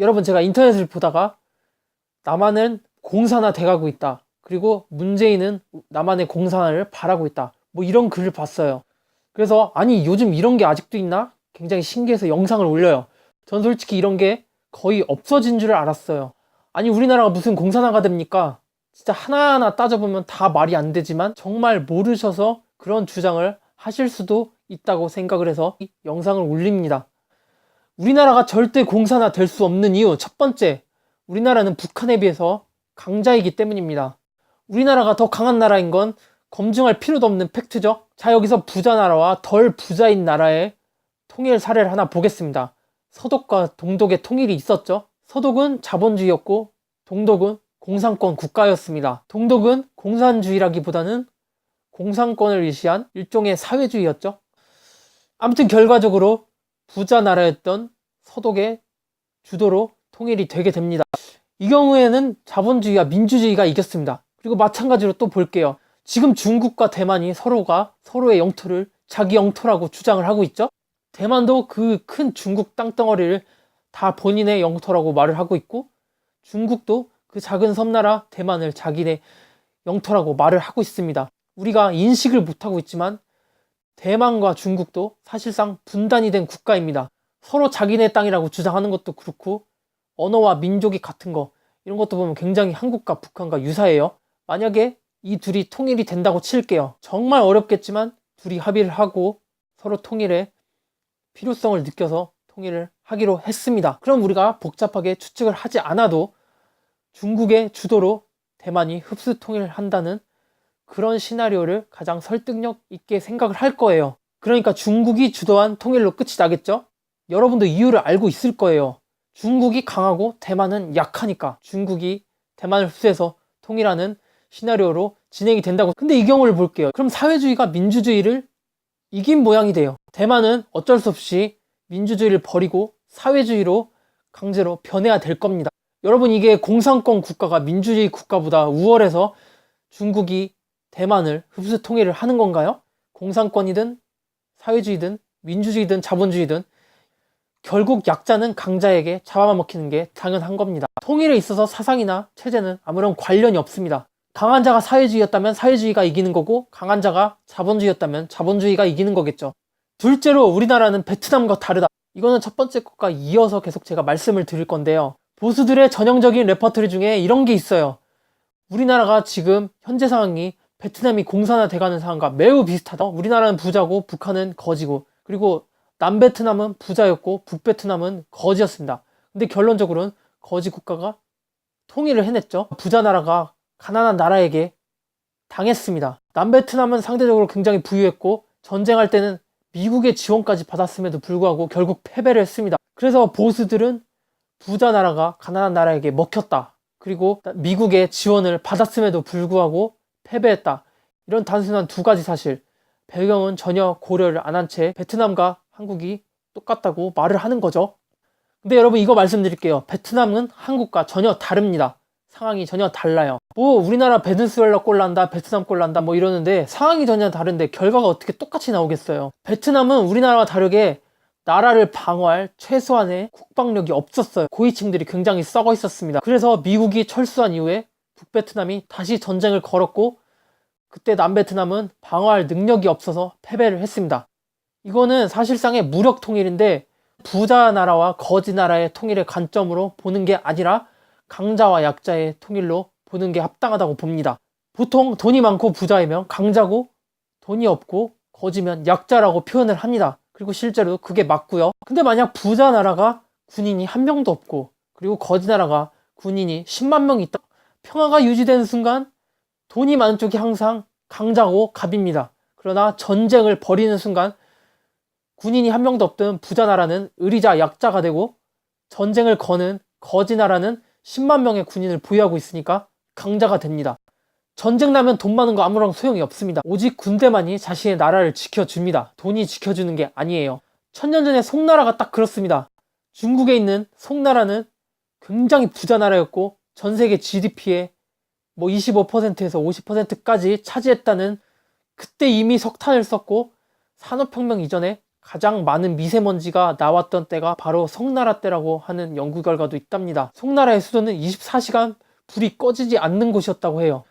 여러분 제가 인터넷을 보다가 남한은 공산화 돼가고 있다. 그리고 문재인은 남한의 공산화를 바라고 있다. 뭐 이런 글을 봤어요. 그래서 아니 요즘 이런 게 아직도 있나? 굉장히 신기해서 영상을 올려요. 전 솔직히 이런 게 거의 없어진 줄 알았어요. 아니 우리나라가 무슨 공산화가 됩니까? 진짜 하나하나 따져보면 다 말이 안 되지만 정말 모르셔서 그런 주장을 하실 수도 있다고 생각을 해서 이 영상을 올립니다. 우리나라가 절대 공산화 될 수 없는 이유 첫 번째 우리나라는 북한에 비해서 강자이기 때문입니다. 우리나라가 더 강한 나라인 건 검증할 필요도 없는 팩트죠. 자 여기서 부자 나라와 덜 부자인 나라의 통일 사례를 하나 보겠습니다. 서독과 동독의 통일이 있었죠. 서독은 자본주의였고 동독은 공산권 국가였습니다. 동독은 공산주의라기보다는 공산권을 위시한 일종의 사회주의였죠. 아무튼 결과적으로 부자 나라였던 서독의 주도로 통일이 되게 됩니다. 이 경우에는 자본주의와 민주주의가 이겼습니다. 그리고 마찬가지로 또 볼게요. 지금 중국과 대만이 서로가 서로의 영토를 자기 영토라고 주장을 하고 있죠. 대만도 그 큰 중국 땅덩어리를 다 본인의 영토라고 말을 하고 있고 중국도 그 작은 섬나라 대만을 자기네 영토라고 말을 하고 있습니다. 우리가 인식을 못하고 있지만 대만과 중국도 사실상 분단이 된 국가입니다. 서로 자기네 땅이라고 주장하는 것도 그렇고 언어와 민족이 같은 거 이런 것도 보면 굉장히 한국과 북한과 유사해요. 만약에 이 둘이 통일이 된다고 칠게요. 정말 어렵겠지만 둘이 합의를 하고 서로 통일에 필요성을 느껴서 통일을 하기로 했습니다. 그럼 우리가 복잡하게 추측을 하지 않아도 중국의 주도로 대만이 흡수 통일을 한다는 그런 시나리오를 가장 설득력 있게 생각을 할 거예요. 그러니까 중국이 주도한 통일로 끝이 나겠죠? 여러분도 이유를 알고 있을 거예요. 중국이 강하고 대만은 약하니까 중국이 대만을 흡수해서 통일하는 시나리오로 진행이 된다고. 근데 이 경우를 볼게요. 그럼 사회주의가 민주주의를 이긴 모양이 돼요. 대만은 어쩔 수 없이 민주주의를 버리고 사회주의로 강제로 변해야 될 겁니다. 여러분 이게 공산권 국가가 민주주의 국가보다 우월해서 중국이 대만을 흡수 통일을 하는 건가요? 공산권이든 사회주의든 민주주의든 자본주의든 결국 약자는 강자에게 잡아먹히는 게 당연한 겁니다. 통일에 있어서 사상이나 체제는 아무런 관련이 없습니다. 강한 자가 사회주의였다면 사회주의가 이기는 거고 강한 자가 자본주의였다면 자본주의가 이기는 거겠죠. 둘째로 우리나라는 베트남과 다르다. 이거는 첫 번째 것과 이어서 계속 제가 말씀을 드릴 건데요. 보수들의 전형적인 레퍼토리 중에 이런 게 있어요. 우리나라가 지금 현재 상황이 베트남이 공산화 돼가는 상황과 매우 비슷하다. 우리나라는 부자고 북한은 거지고 그리고 남베트남은 부자였고 북베트남은 거지였습니다. 근데 결론적으로는 거지 국가가 통일을 해냈죠. 부자 나라가 가난한 나라에게 당했습니다. 남베트남은 상대적으로 굉장히 부유했고 전쟁할 때는 미국의 지원까지 받았음에도 불구하고 결국 패배를 했습니다. 그래서 보수들은 부자 나라가 가난한 나라에게 먹혔다. 그리고 미국의 지원을 받았음에도 불구하고 패배했다. 이런 단순한 두 가지 사실. 배경은 전혀 고려를 안 한 채 베트남과 한국이 똑같다고 말을 하는 거죠. 근데 여러분 이거 말씀드릴게요. 베트남은 한국과 전혀 다릅니다. 상황이 전혀 달라요. 뭐 우리나라 베네수엘라 골 난다, 베트남 골 난다 뭐 이러는데 상황이 전혀 다른데 결과가 어떻게 똑같이 나오겠어요. 베트남은 우리나라와 다르게 나라를 방어할 최소한의 국방력이 없었어요. 고위층들이 굉장히 썩어 있었습니다. 그래서 미국이 철수한 이후에 북베트남이 다시 전쟁을 걸었고 그때 남베트남은 방어할 능력이 없어서 패배를 했습니다. 이거는 사실상의 무력 통일인데 부자 나라와 거지 나라의 통일의 관점으로 보는 게 아니라 강자와 약자의 통일로 보는 게 합당하다고 봅니다. 보통 돈이 많고 부자이면 강자고 돈이 없고 거지면 약자라고 표현을 합니다. 그리고 실제로 그게 맞고요. 근데 만약 부자 나라가 군인이 한 명도 없고 그리고 거지 나라가 군인이 10만 명 있다. 평화가 유지되는 순간 돈이 많은 쪽이 항상 강자고 갑입니다. 그러나 전쟁을 벌이는 순간 군인이 한 명도 없던 부자 나라는 의리자 약자가 되고 전쟁을 거는 거지 나라는 10만 명의 군인을 보유하고 있으니까 강자가 됩니다. 전쟁 나면 돈 많은 거 아무런 소용이 없습니다. 오직 군대만이 자신의 나라를 지켜줍니다. 돈이 지켜주는 게 아니에요. 천년 전에 송나라가 딱 그렇습니다. 중국에 있는 송나라는 굉장히 부자 나라였고 전 세계 GDP의 뭐 25%에서 50%까지 차지했다는 그때 이미 석탄을 썼고 산업혁명 이전에 가장 많은 미세먼지가 나왔던 때가 바로 송나라 때라고 하는 연구 결과도 있답니다. 송나라의 수도는 24시간 불이 꺼지지 않는 곳이었다고 해요.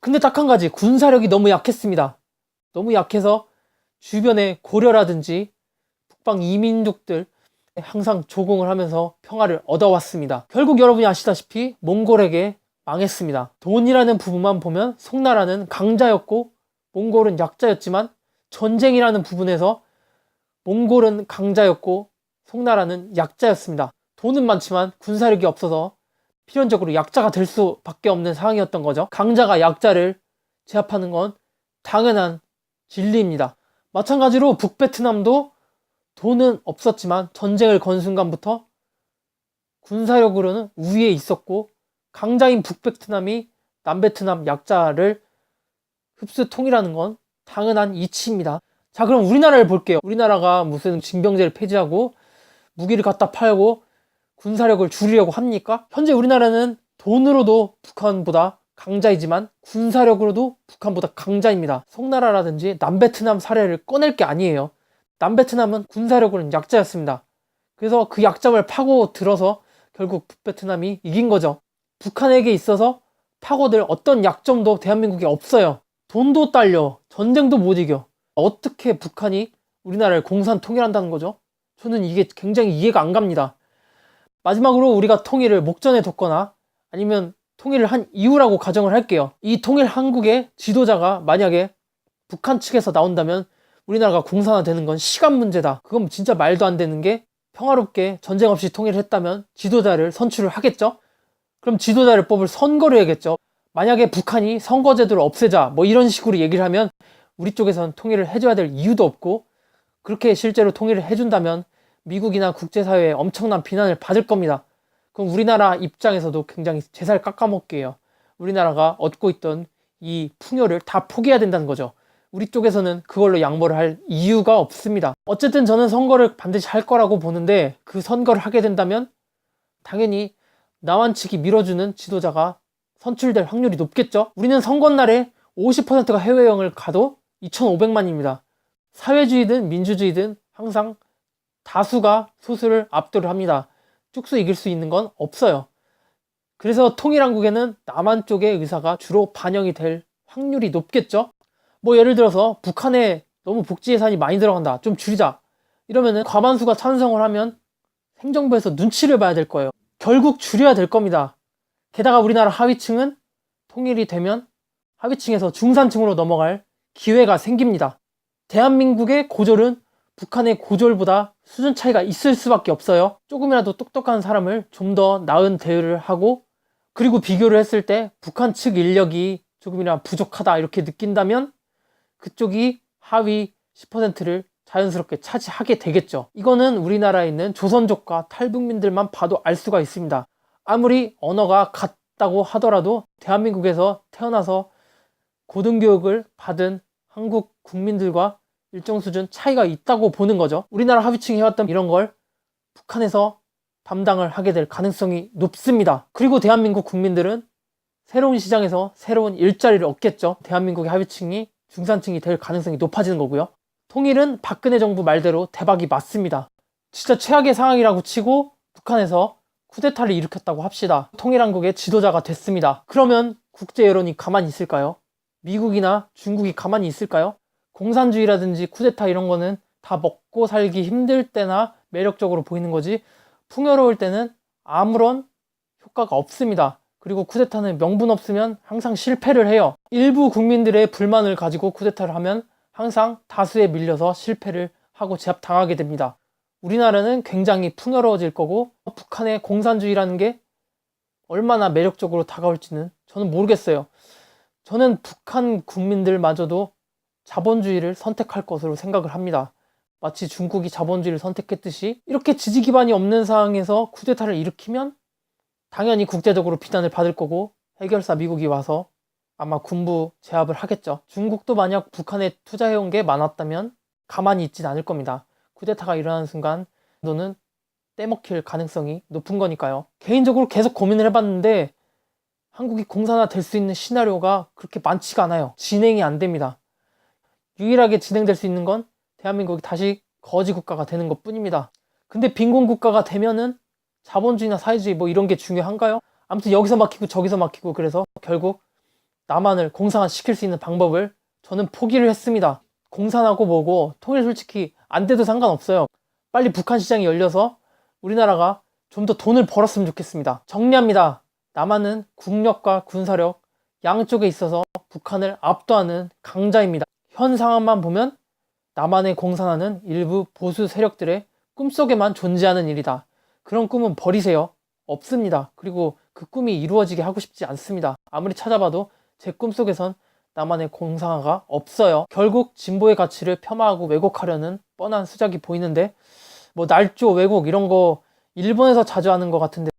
근데 딱 한 가지 군사력이 너무 약했습니다. 너무 약해서 주변에 고려라든지 북방 이민족들 항상 조공을 하면서 평화를 얻어왔습니다. 결국 여러분이 아시다시피 몽골에게 망했습니다. 돈이라는 부분만 보면 송나라는 강자였고 몽골은 약자였지만 전쟁이라는 부분에서 몽골은 강자였고 송나라는 약자였습니다. 돈은 많지만 군사력이 없어서 필연적으로 약자가 될 수밖에 없는 상황이었던 거죠. 강자가 약자를 제압하는 건 당연한 진리입니다. 마찬가지로 북베트남도 돈은 없었지만 전쟁을 건 순간부터 군사력으로는 우위에 있었고 강자인 북베트남이 남베트남 약자를 흡수 통일하는 건 당연한 이치입니다. 자, 그럼 우리나라를 볼게요. 우리나라가 무슨 징병제를 폐지하고 무기를 갖다 팔고 군사력을 줄이려고 합니까? 현재 우리나라는 돈으로도 북한보다 강자이지만 군사력으로도 북한보다 강자입니다. 송나라라든지 남베트남 사례를 꺼낼 게 아니에요. 남베트남은 군사력으로는 약자였습니다. 그래서 그 약점을 파고 들어서 결국 북베트남이 이긴 거죠. 북한에게 있어서 파고들 어떤 약점도 대한민국에 없어요. 돈도 딸려, 전쟁도 못 이겨. 어떻게 북한이 우리나라를 공산 통일한다는 거죠? 저는 이게 굉장히 이해가 안 갑니다. 마지막으로 우리가 통일을 목전에 뒀거나 아니면 통일을 한 이유라고 가정을 할게요. 이 통일 한국의 지도자가 만약에 북한 측에서 나온다면 우리나라가 공산화되는 건 시간 문제다. 그건 진짜 말도 안 되는 게 평화롭게 전쟁 없이 통일을 했다면 지도자를 선출을 하겠죠? 그럼 지도자를 뽑을 선거를 해야겠죠? 만약에 북한이 선거제도를 없애자 뭐 이런 식으로 얘기를 하면 우리 쪽에선 통일을 해줘야 될 이유도 없고 그렇게 실제로 통일을 해준다면 미국이나 국제사회에 엄청난 비난을 받을 겁니다. 그럼 우리나라 입장에서도 굉장히 제살 깎아먹게 해요. 우리나라가 얻고 있던 이 풍요를 다 포기해야 된다는 거죠. 우리 쪽에서는 그걸로 양보를 할 이유가 없습니다. 어쨌든 저는 선거를 반드시 할 거라고 보는데 그 선거를 하게 된다면 당연히 남한 측이 밀어주는 지도자가 선출될 확률이 높겠죠. 우리는 선거날에 50%가 해외여행을 가도 2,500만입니다. 사회주의든 민주주의든 항상 다수가 소수를 압도를 합니다. 쭉수 이길 수 있는 건 없어요. 그래서 통일한국에는 남한 쪽의 의사가 주로 반영이 될 확률이 높겠죠. 뭐 예를 들어서 북한에 너무 복지 예산이 많이 들어간다. 좀 줄이자. 이러면은 과반수가 찬성을 하면 행정부에서 눈치를 봐야 될 거예요. 결국 줄여야 될 겁니다. 게다가 우리나라 하위층은 통일이 되면 하위층에서 중산층으로 넘어갈 기회가 생깁니다. 대한민국의 고졸은 북한의 고졸보다 수준 차이가 있을 수밖에 없어요. 조금이라도 똑똑한 사람을 좀 더 나은 대우를 하고 그리고 비교를 했을 때 북한 측 인력이 조금이나 부족하다 이렇게 느낀다면 그쪽이 하위 10%를 자연스럽게 차지하게 되겠죠. 이거는 우리나라에 있는 조선족과 탈북민들만 봐도 알 수가 있습니다. 아무리 언어가 같다고 하더라도 대한민국에서 태어나서 고등교육을 받은 한국 국민들과 일정 수준 차이가 있다고 보는 거죠. 우리나라 하위층이 해왔던 이런 걸 북한에서 담당을 하게 될 가능성이 높습니다. 그리고 대한민국 국민들은 새로운 시장에서 새로운 일자리를 얻겠죠. 대한민국의 하위층이 중산층이 될 가능성이 높아지는 거고요. 통일은 박근혜 정부 말대로 대박이 맞습니다. 진짜 최악의 상황이라고 치고 북한에서 쿠데타를 일으켰다고 합시다. 통일한국의 지도자가 됐습니다. 그러면 국제 여론이 가만히 있을까요? 미국이나 중국이 가만히 있을까요? 공산주의라든지 쿠데타 이런 거는 다 먹고 살기 힘들 때나 매력적으로 보이는 거지 풍요로울 때는 아무런 효과가 없습니다. 그리고 쿠데타는 명분 없으면 항상 실패를 해요. 일부 국민들의 불만을 가지고 쿠데타를 하면 항상 다수에 밀려서 실패를 하고 제압당하게 됩니다. 우리나라는 굉장히 풍요로워질 거고 북한의 공산주의라는 게 얼마나 매력적으로 다가올지는 저는 모르겠어요. 저는 북한 국민들마저도 자본주의를 선택할 것으로 생각을 합니다. 마치 중국이 자본주의를 선택했듯이 이렇게 지지 기반이 없는 상황에서 쿠데타를 일으키면 당연히 국제적으로 비난을 받을 거고 해결사 미국이 와서 아마 군부 제압을 하겠죠. 중국도 만약 북한에 투자해온 게 많았다면 가만히 있진 않을 겁니다. 쿠데타가 일어나는 순간 너는 떼먹힐 가능성이 높은 거니까요. 개인적으로 계속 고민을 해봤는데 한국이 공산화 될 수 있는 시나리오가 그렇게 많지가 않아요. 진행이 안 됩니다. 유일하게 진행될 수 있는 건 대한민국이 다시 거지 국가가 되는 것 뿐입니다. 근데 빈곤 국가가 되면은 자본주의나 사회주의 뭐 이런 게 중요한가요? 아무튼 여기서 막히고 저기서 막히고 그래서 결국 남한을 공산화 시킬 수 있는 방법을 저는 포기를 했습니다. 공산하고 뭐고 통일 솔직히 안 돼도 상관없어요. 빨리 북한 시장이 열려서 우리나라가 좀 더 돈을 벌었으면 좋겠습니다. 정리합니다. 남한은 국력과 군사력 양쪽에 있어서 북한을 압도하는 강자입니다. 현 상황만 보면 남한의 공산화는 일부 보수 세력들의 꿈속에만 존재하는 일이다. 그런 꿈은 버리세요. 없습니다. 그리고 그 꿈이 이루어지게 하고 싶지 않습니다. 아무리 찾아봐도 제 꿈속에선 남한의 공산화가 없어요. 결국 진보의 가치를 폄하하고 왜곡하려는 뻔한 수작이 보이는데 뭐 날조 왜곡 이런 거 일본에서 자주 하는 것 같은데